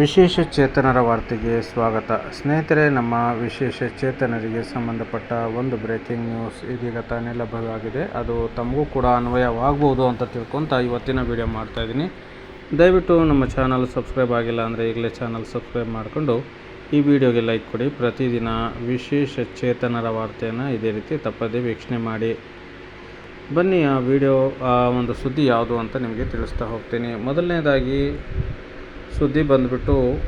ವಿಶೇಷ ಚೇತನರ ವಾರ್ತೆಗೆ ಸ್ವಾಗತ. ಸ್ನೇಹಿತರೆ, ನಮ್ಮ ವಿಶೇಷ ಚೇತನರಿಗೆ ಸಂಬಂಧಪಟ್ಟ ಒಂದು ಬ್ರೇಕಿಂಗ್ ನ್ಯೂಸ್ ಇದೀಗ ತಾನೇ ಲಭ್ಯವಾಗಿದೆ. ಅದು ತಮಗೂ ಕೂಡ ಅನ್ವಯವಾಗ್ಬೋದು ಅಂತ ತಿಳ್ಕೊತ ಇವತ್ತಿನ ವಿಡಿಯೋ ಮಾಡ್ತಾ ಇದ್ದೀನಿ. ದಯವಿಟ್ಟು ನಮ್ಮ ಚಾನಲ್ ಸಬ್ಸ್ಕ್ರೈಬ್ ಆಗಿಲ್ಲ ಅಂದರೆ ಈಗಲೇ ಚಾನಲ್ ಸಬ್ಸ್ಕ್ರೈಬ್ ಮಾಡಿಕೊಂಡು ಈ ವಿಡಿಯೋಗೆ ಲೈಕ್ ಕೊಡಿ. ಪ್ರತಿದಿನ ವಿಶೇಷ ಚೇತನರ ವಾರ್ತೆಯನ್ನು ಇದೇ ರೀತಿ ತಪ್ಪದೇ ವೀಕ್ಷಣೆ ಮಾಡಿ. ಬನ್ನಿ, ಆ ವಿಡಿಯೋ ಆ ಒಂದು ಸುದ್ದಿ ಯಾವುದು ಅಂತ ನಿಮಗೆ ತಿಳಿಸ್ತಾ ಹೋಗ್ತೀನಿ. ಮೊದಲನೇದಾಗಿ ಸುದ್ದಿ ಬಂದುಬಿಟ್ಟು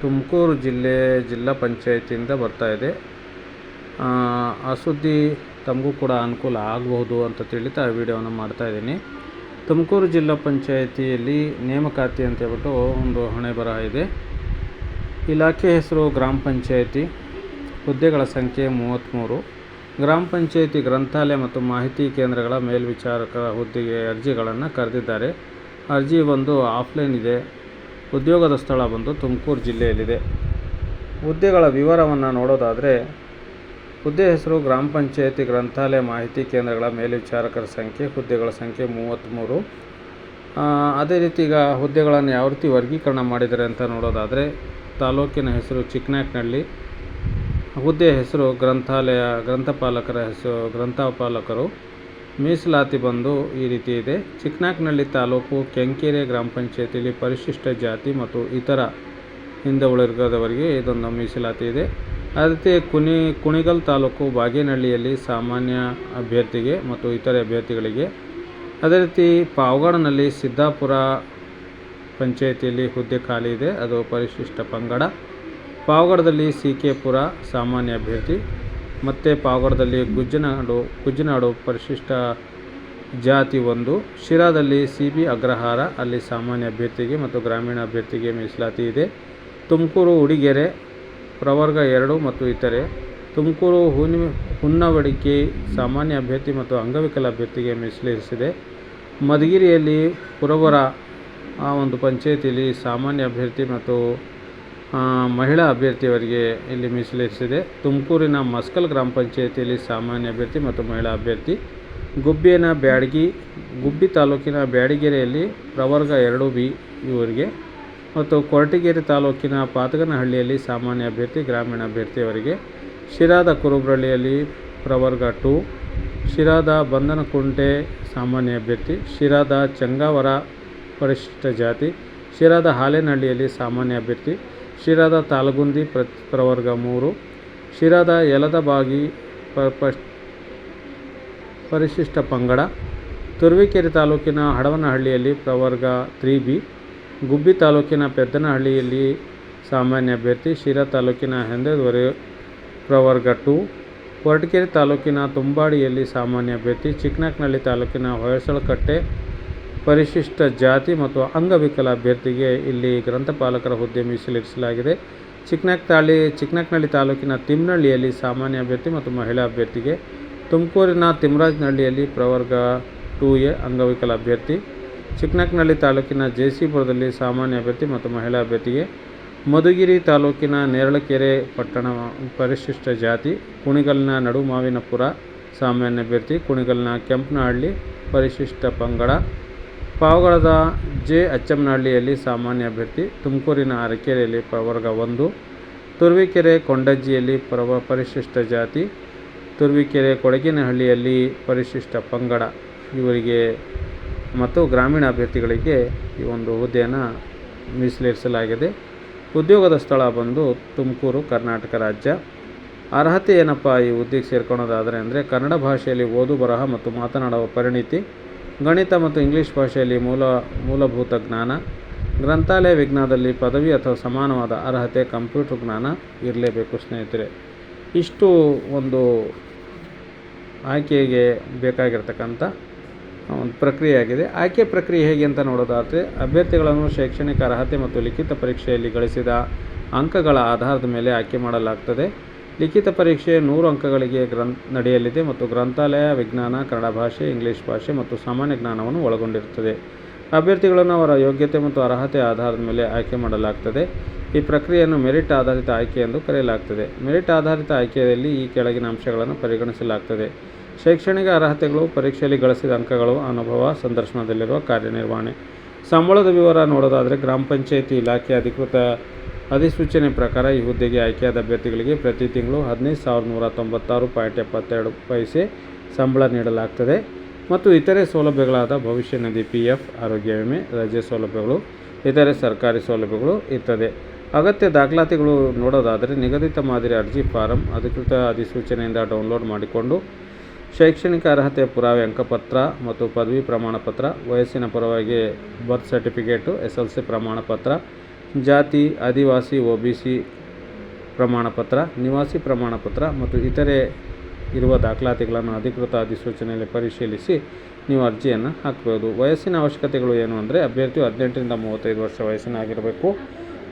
ತುಮಕೂರು ಜಿಲ್ಲೆ ಜಿಲ್ಲಾ ಪಂಚಾಯತಿಯಿಂದ ಬರ್ತಾ ಇದೆ. ಆ, ಸುದ್ದಿ ತಮಗೂ ಕೂಡ ಅನುಕೂಲ ಆಗಬಹುದು ಅಂತ ತಿಳಿತಾ ಆ ವಿಡಿಯೋವನ್ನು ಮಾಡ್ತಾಯಿದ್ದೀನಿ ತುಮಕೂರು ಜಿಲ್ಲಾ ಪಂಚಾಯತಿಯಲ್ಲಿ ನೇಮಕಾತಿ ಅಂತ ಹೇಳ್ಬಿಟ್ಟು ಒಂದು ಹಣೆ ಬರಹ ಇದೆ. ಇಲಾಖೆ ಹೆಸರು ಗ್ರಾಮ ಪಂಚಾಯತಿ ಹುದ್ದೆಗಳ ಸಂಖ್ಯೆ ಮೂವತ್ತ್ಮೂರು ಗ್ರಾಮ ಪಂಚಾಯತಿ ಗ್ರಂಥಾಲಯ ಮತ್ತು ಮಾಹಿತಿ ಕೇಂದ್ರಗಳ ಮೇಲ್ವಿಚಾರಕರ ಹುದ್ದೆಗೆ ಅರ್ಜಿಗಳನ್ನು ಕರೆದಿದ್ದಾರೆ. ಅರ್ಜಿ ಒಂದು ಆಫ್ಲೈನ್ ಇದೆ. ಉದ್ಯೋಗದ ಸ್ಥಳ ಬಂದು ತುಮಕೂರು ಜಿಲ್ಲೆಯಲ್ಲಿದೆ. ಹುದ್ದೆಗಳ ವಿವರವನ್ನು ನೋಡೋದಾದರೆ, ಹುದ್ದೆ ಹೆಸರು ಗ್ರಾಮ ಪಂಚಾಯಿತಿ ಗ್ರಂಥಾಲಯ ಮಾಹಿತಿ ಕೇಂದ್ರಗಳ ಮೇಲ್ವಿಚಾರಕರ ಸಂಖ್ಯೆ, ಹುದ್ದೆಗಳ ಸಂಖ್ಯೆ ಮೂವತ್ತ್ಮೂರು ಅದೇ ರೀತಿ ಈಗ ಹುದ್ದೆಗಳನ್ನು ಯಾವ ರೀತಿ ವರ್ಗೀಕರಣ ಮಾಡಿದ್ದಾರೆ ಅಂತ ನೋಡೋದಾದರೆ, ತಾಲೂಕಿನ ಹೆಸರು ಚಿಕ್ಕನಾಕ್ನಹಳ್ಳಿ ಹುದ್ದೆಯ ಹೆಸರು ಗ್ರಂಥಾಲಯ, ಗ್ರಂಥಪಾಲಕರ ಹೆಸರು ಗ್ರಂಥಪಾಲಕರು ಮೀಸಲಾತಿ ಬಂದು ಈ ರೀತಿ ಇದೆ. ಚಿಕ್ಕನಾಕ್ನಳ್ಳಿ ತಾಲೂಕು ಕೆಂಕೆರೆ ಗ್ರಾಮ ಪಂಚಾಯತಿಯಲ್ಲಿ ಪರಿಶಿಷ್ಟ ಜಾತಿ ಮತ್ತು ಇತರ ಹಿಂದೆ ಉಳಿದವರಿಗೆ ಇದೊಂದು ಮೀಸಲಾತಿ ಇದೆ. ಅದೇ ರೀತಿ ಕುನಿ, ಕುಣಿಗಲ್ ತಾಲೂಕು ಬಾಗೇನಹಳ್ಳಿಯಲ್ಲಿ ಸಾಮಾನ್ಯ ಅಭ್ಯರ್ಥಿಗೆ ಮತ್ತು ಇತರೆ ಅಭ್ಯರ್ಥಿಗಳಿಗೆ. ಅದೇ ರೀತಿ ಪಾವಗಡನಲ್ಲಿ ಸಿದ್ದಾಪುರ ಪಂಚಾಯತಿಯಲ್ಲಿ ಹುದ್ದೆ ಖಾಲಿ ಇದೆ. ಅದು ಪರಿಶಿಷ್ಟ ಪಂಗಡ. ಪಾವಗಡದಲ್ಲಿ ಸಿ ಕೆ ಸಾಮಾನ್ಯ ಅಭ್ಯರ್ಥಿ. ಮತ್ತು ಪಾವಗಡದಲ್ಲಿ ಗುಜ್ಜನಾಡು ಗುಜ್ಜನಾಡು ಪರಿಶಿಷ್ಟ ಜಾತಿ ಒಂದು. ಶಿರಾದಲ್ಲಿ ಸಿ ಬಿ ಅಗ್ರಹಾರ, ಅಲ್ಲಿ ಸಾಮಾನ್ಯ ಅಭ್ಯರ್ಥಿಗೆ ಮತ್ತು ಗ್ರಾಮೀಣ ಅಭ್ಯರ್ಥಿಗೆ ಮೀಸಲಾತಿ ಇದೆ. ತುಮಕೂರು, ಉಡಿಗೆರೆ, ಪ್ರವರ್ಗ ಎರಡು ಮತ್ತು ಇತರೆ. ತುಮಕೂರು ಹುನ್, ಹುನ್ನವಡಿಕೆ ಸಾಮಾನ್ಯ ಅಭ್ಯರ್ಥಿ ಮತ್ತು ಅಂಗವಿಕಲ ಅಭ್ಯರ್ಥಿಗೆ ಮೀಸಲಿಸಿದೆ ಮಧುಗಿರಿಯಲ್ಲಿ ಪುರವರ, ಆ ಒಂದು ಪಂಚಾಯತಿಯಲ್ಲಿ ಸಾಮಾನ್ಯ ಅಭ್ಯರ್ಥಿ ಮತ್ತು ಮಹಿಳಾ ಅಭ್ಯರ್ಥಿಯವರಿಗೆ ಇಲ್ಲಿ ಮೀಸಲಿರಿಸಿದೆ. ತುಮಕೂರಿನ ಮಸ್ಕಲ್ ಗ್ರಾಮ ಪಂಚಾಯತಿಯಲ್ಲಿ ಸಾಮಾನ್ಯ ಅಭ್ಯರ್ಥಿ ಮತ್ತು ಮಹಿಳಾ ಅಭ್ಯರ್ಥಿ. ಗುಬ್ಬಿಯನ ಬ್ಯಾಡಗಿ, ಗುಬ್ಬಿ ತಾಲೂಕಿನ ಬ್ಯಾಡಗೆರೆಯಲ್ಲಿ ಪ್ರವರ್ಗ ಎರಡು ಬಿ ಇವರಿಗೆ ಮತ್ತು ಕೊರಟಗೆರೆ ತಾಲೂಕಿನ ಪಾತಗನಹಳ್ಳಿಯಲ್ಲಿ ಸಾಮಾನ್ಯ ಅಭ್ಯರ್ಥಿ, ಗ್ರಾಮೀಣ ಅಭ್ಯರ್ಥಿಯವರಿಗೆ ಶಿರಾದ ಕುರುಬ್ರಳ್ಳಿಯಲ್ಲಿ ಪ್ರವರ್ಗ ಟು, ಶಿರಾದ ಬಂಧನಕುಂಟೆ ಸಾಮಾನ್ಯ ಅಭ್ಯರ್ಥಿ, ಶಿರಾದ ಚಂಗಾವರ ಪರಿಶಿಷ್ಟ ಜಾತಿ, ಶಿರಾದ ಹಾಲೇನಹಳ್ಳಿಯಲ್ಲಿ ಸಾಮಾನ್ಯ ಅಭ್ಯರ್ಥಿ ಶಿರಾದ ತಾಲಗುಂದಿ ಪ್ರ, ಪ್ರವರ್ಗ ಮೂರು. ಶಿರಾದ ಯಲದಬಾಗಿ ಪರಿಶಿಷ್ಟ ಪಂಗಡ. ತುರುವೇಕೆರೆ ತಾಲೂಕಿನ ಹಡವನಹಳ್ಳಿಯಲ್ಲಿ ಪ್ರವರ್ಗ ತ್ರೀ ಬಿ. ಗುಬ್ಬಿ ತಾಲೂಕಿನ ಪೆದ್ದನಹಳ್ಳಿಯಲ್ಲಿ ಸಾಮಾನ್ಯ ಅಭ್ಯರ್ಥಿ, ಶಿರಾ ತಾಲೂಕಿನ ಹೆಂದದೊರೆ ಪ್ರವರ್ಗ ಟು. ಕೊರಟಗೆರೆ ತಾಲೂಕಿನ ತುಂಬಾಡಿಯಲ್ಲಿ ಸಾಮಾನ್ಯ ಅಭ್ಯರ್ಥಿ ಚಿಕ್ಕನಾಕ್ನಹಳ್ಳಿ ತಾಲೂಕಿನ ಹೊಯ್ಸಳಕಟ್ಟೆ ಪರಿಶಿಷ್ಟ ಜಾತಿ ಮತ್ತು ಅಂಗವಿಕಲ ಅಭ್ಯರ್ಥಿಗೆ ಇಲ್ಲಿ ಗ್ರಂಥಪಾಲಕರ ಹುದ್ದೆ ಮೀಸಲಿರಿಸಲಾಗಿದೆ. ಚಿಕ್ಕನಾಕ್ ತಾಳಿ ಚಿಕ್ಕನಾಕ್ನಹಳ್ಳಿ ತಾಲೂಕಿನ ತಿಮ್ನಹಳ್ಳಿಯಲ್ಲಿ ಸಾಮಾನ್ಯ ಅಭ್ಯರ್ಥಿ ಮತ್ತು ಮಹಿಳಾ ಅಭ್ಯರ್ಥಿಗೆ ತುಮಕೂರಿನ ತಿಮ್ರಾಜ್ನಹಳ್ಳಿಯಲ್ಲಿ ಪ್ರವರ್ಗ ಟು ಎ ಅಂಗವಿಕಲ ಅಭ್ಯರ್ಥಿ ಚಿಕ್ಕನಾಕ್ನಹಳ್ಳಿ ತಾಲೂಕಿನ ಜೆಸಿಪುರದಲ್ಲಿ ಸಾಮಾನ್ಯ ಅಭ್ಯರ್ಥಿ ಮತ್ತು ಮಹಿಳಾ ಅಭ್ಯರ್ಥಿಗೆ ಮಧುಗಿರಿ ತಾಲೂಕಿನ ನೇರಳಕೆರೆ ಪಟ್ಟಣ ಪರಿಶಿಷ್ಟ ಜಾತಿ, ಕುಣಿಗಲ್ನ ನಡುಮಾವಿನಪುರ ಸಾಮಾನ್ಯ ಅಭ್ಯರ್ಥಿ, ಕುಣಿಗಲ್ನ ಕೆಂಪನಹಳ್ಳಿ ಪರಿಶಿಷ್ಟ ಪಂಗಡ ಪಾವಗಡದ ಜೆ ಅಚ್ಚಮ್ಮನಹಳ್ಳಿಯಲ್ಲಿ ಸಾಮಾನ್ಯ ಅಭ್ಯರ್ಥಿ ತುಮಕೂರಿನ ಅರಕೆರೆಯಲ್ಲಿ ಪ್ರವರ್ಗ ಒಂದು, ತುರುವೇಕೆರೆ ಕೊಂಡಜ್ಜಿಯಲ್ಲಿ ಪ್ರವ ಪರಿಶಿಷ್ಟ ಜಾತಿ, ತುರುವೇಕೆರೆ ಕೊಡಗಿನಹಳ್ಳಿಯಲ್ಲಿ ಪರಿಶಿಷ್ಟ ಪಂಗಡ. ಇವರಿಗೆ ಮತ್ತು ಗ್ರಾಮೀಣ ಅಭ್ಯರ್ಥಿಗಳಿಗೆ ಈ ಒಂದು ಹುದ್ದೆಯನ್ನು ಮೀಸಲಿರಿಸಲಾಗಿದೆ. ಉದ್ಯೋಗದ ಸ್ಥಳ ಬಂದು ತುಮಕೂರು, ಕರ್ನಾಟಕ ರಾಜ್ಯ. ಅರ್ಹತೆ ಏನಪ್ಪ ಈ ಹುದ್ದೆಗೆ ಸೇರ್ಕೊಳೋದಾದರೆ ಅಂದರೆ ಕನ್ನಡ ಭಾಷೆಯಲ್ಲಿ ಓದು ಬರಹ ಮತ್ತು ಮಾತನಾಡುವ ಪರಿಣಿತಿ. ಗಣಿತ ಮತ್ತು ಇಂಗ್ಲೀಷ್ ಭಾಷೆಯಲ್ಲಿ ಮೂಲ, ಮೂಲಭೂತ ಜ್ಞಾನ, ಗ್ರಂಥಾಲಯ ವಿಜ್ಞಾನದಲ್ಲಿ ಪದವಿ ಅಥವಾ ಸಮಾನವಾದ ಅರ್ಹತೆ ಕಂಪ್ಯೂಟರ್ ಜ್ಞಾನ ಇರಲೇಬೇಕು ಸ್ನೇಹಿತರೆ. ಇಷ್ಟು ಒಂದು ಆಯ್ಕೆಗೆ ಬೇಕಾಗಿರ್ತಕ್ಕಂಥ ಒಂದು ಪ್ರಕ್ರಿಯೆಯಾಗಿದೆ ಆಯ್ಕೆ ಪ್ರಕ್ರಿಯೆ ಹೇಗೆ ಅಂತ ನೋಡೋದಾದರೆ, ಅಭ್ಯರ್ಥಿಗಳನ್ನು ಶೈಕ್ಷಣಿಕ ಅರ್ಹತೆ ಮತ್ತು ಲಿಖಿತ ಪರೀಕ್ಷೆಯಲ್ಲಿ ಗಳಿಸಿದ ಅಂಕಗಳ ಆಧಾರದ ಮೇಲೆ ಆಯ್ಕೆ ಮಾಡಲಾಗ್ತದೆ. ಲಿಖಿತ ಪರೀಕ್ಷೆ ನೂರು ಅಂಕಗಳಿಗೆ ಗ್ರಂಥ ನಡೆಯಲಿದೆ ಮತ್ತು ಗ್ರಂಥಾಲಯ, ವಿಜ್ಞಾನ, ಕನ್ನಡ ಭಾಷೆ, ಇಂಗ್ಲೀಷ್ ಭಾಷೆ ಮತ್ತು ಸಾಮಾನ್ಯ ಜ್ಞಾನವನ್ನು ಒಳಗೊಂಡಿರುತ್ತದೆ. ಅಭ್ಯರ್ಥಿಗಳನ್ನು ಅವರ ಯೋಗ್ಯತೆ ಮತ್ತು ಅರ್ಹತೆ ಆಧಾರದ ಮೇಲೆ ಆಯ್ಕೆ ಮಾಡಲಾಗುತ್ತದೆ ಈ ಪ್ರಕ್ರಿಯೆಯನ್ನು ಮೆರಿಟ್ ಆಧಾರಿತ ಆಯ್ಕೆ ಎಂದು ಕರೆಯಲಾಗ್ತದೆ. ಮೆರಿಟ್ ಆಧಾರಿತ ಆಯ್ಕೆಯಲ್ಲಿ ಈ ಕೆಳಗಿನ ಅಂಶಗಳನ್ನು ಪರಿಗಣಿಸಲಾಗ್ತದೆ. ಶೈಕ್ಷಣಿಕ ಅರ್ಹತೆಗಳು, ಪರೀಕ್ಷೆಯಲ್ಲಿ ಗಳಿಸಿದ ಅಂಕಗಳು, ಅನುಭವ, ಸಂದರ್ಶನದಲ್ಲಿರುವ ಕಾರ್ಯನಿರ್ವಹಣೆ. ಸಂಬಳದ ವಿವರ ನೋಡೋದಾದರೆ ಗ್ರಾಮ ಪಂಚಾಯಿತಿ ಇಲಾಖೆ ಅಧಿಕೃತ ಅಧಿಸೂಚನೆ ಪ್ರಕಾರ ಈ ಹುದ್ದೆಗೆ ಆಯ್ಕೆಯಾದ ಅಭ್ಯರ್ಥಿಗಳಿಗೆ ಪ್ರತಿ ತಿಂಗಳು ಹದಿನೈದು ಸಾವಿರದ ನೂರ ತೊಂಬತ್ತಾರು ಪಾಯಿಂಟ್ ಎಪ್ಪತ್ತೆರಡು ಪೈಸೆ ಸಂಬಳ ನೀಡಲಾಗ್ತದೆ. ಮತ್ತು ಇತರೆ ಸೌಲಭ್ಯಗಳಾದ ಭವಿಷ್ಯ ನಿಧಿ ಪಿ ಎಫ್, ಆರೋಗ್ಯ ವಿಮೆ ರಜೆ ಸೌಲಭ್ಯಗಳು, ಇತರೆ ಸರ್ಕಾರಿ ಸೌಲಭ್ಯಗಳು ಇರ್ತದೆ. ಅಗತ್ಯ ದಾಖಲಾತಿಗಳು ನೋಡೋದಾದರೆ ನಿಗದಿತ ಮಾದರಿ ಅರ್ಜಿ ಫಾರಂ ಅಧಿಕೃತ ಅಧಿಸೂಚನೆಯಿಂದ ಡೌನ್ಲೋಡ್ ಮಾಡಿಕೊಂಡು ಶೈಕ್ಷಣಿಕ ಅರ್ಹತೆ ಪುರಾವೆ ಅಂಕಪತ್ರ ಮತ್ತು ಪದವಿ ಪ್ರಮಾಣಪತ್ರ, ವಯಸ್ಸಿನ ಪರವಾಗಿ birth certificate, S L C ಪ್ರಮಾಣ ಪತ್ರ ಜಾತಿ, ಆದಿವಾಸಿ, ಒ ಬಿ ಸಿ ಪ್ರಮಾಣಪತ್ರ, ನಿವಾಸಿ ಪ್ರಮಾಣಪತ್ರ ಮತ್ತು ಇತರೆ ಇರುವ ದಾಖಲಾತಿಗಳನ್ನು ಅಧಿಕೃತ ಅಧಿಸೂಚನೆಯಲ್ಲಿ ಪರಿಶೀಲಿಸಿ ನೀವು ಅರ್ಜಿಯನ್ನು ಹಾಕಬಹುದು ವಯಸ್ಸಿನ ಅವಶ್ಯಕತೆಗಳು ಏನು ಅಂದರೆ ಅಭ್ಯರ್ಥಿಯು ಹದಿನೆಂಟರಿಂದ ಮೂವತ್ತೈದು ವರ್ಷ ವಯಸ್ಸಿನಾಗಿರಬೇಕು.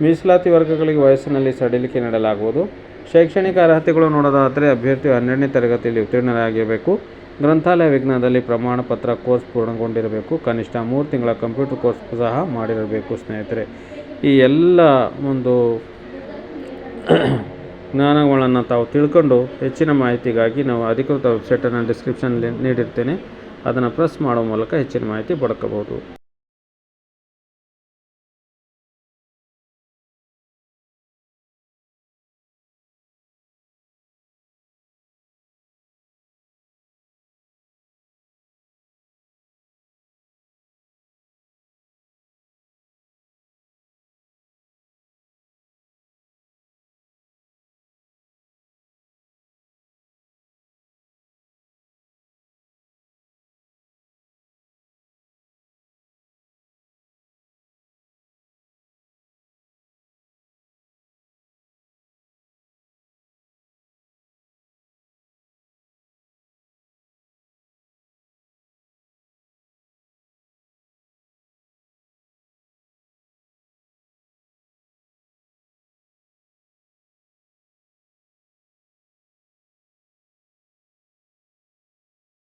ಮೀಸಲಾತಿ ವರ್ಗಗಳಿಗೆ ವಯಸ್ಸಿನಲ್ಲಿ ಸಡಿಲಿಕೆ ನೀಡಲಾಗುವುದು. ಶೈಕ್ಷಣಿಕ ಅರ್ಹತೆಗಳು ನೋಡೋದಾದರೆ ಅಭ್ಯರ್ಥಿಯು ಹನ್ನೆರಡನೇ ತರಗತಿಯಲ್ಲಿ ಉತ್ತೀರ್ಣರಾಗಿರಬೇಕು. ಗ್ರಂಥಾಲಯ ವಿಜ್ಞಾನದಲ್ಲಿ ಪ್ರಮಾಣಪತ್ರ ಕೋರ್ಸ್ ಪೂರ್ಣಗೊಂಡಿರಬೇಕು. ಕನಿಷ್ಠ ಮೂರು ತಿಂಗಳ ಕಂಪ್ಯೂಟರ್ ಕೋರ್ಸ್ ಸಹ ಮಾಡಿರಬೇಕು, ಸ್ನೇಹಿತರೆ. ಈ ಎಲ್ಲ ಒಂದು ಜ್ಞಾನಗಳನ್ನು ತಾವು ತಿಳ್ಕೊಂಡು ಹೆಚ್ಚಿನ ಮಾಹಿತಿಗಾಗಿ ನಾವು ಅಧಿಕೃತ ವೆಬ್ಸೈಟನ್ನು ಡಿಸ್ಕ್ರಿಪ್ಷನಲ್ಲಿ ನೀಡಿರ್ತೇನೆ. ಅದನ್ನು ಪ್ರೆಸ್ ಮಾಡೋ ಮೂಲಕ ಹೆಚ್ಚಿನ ಮಾಹಿತಿ ಪಡ್ಕೋಬೋದು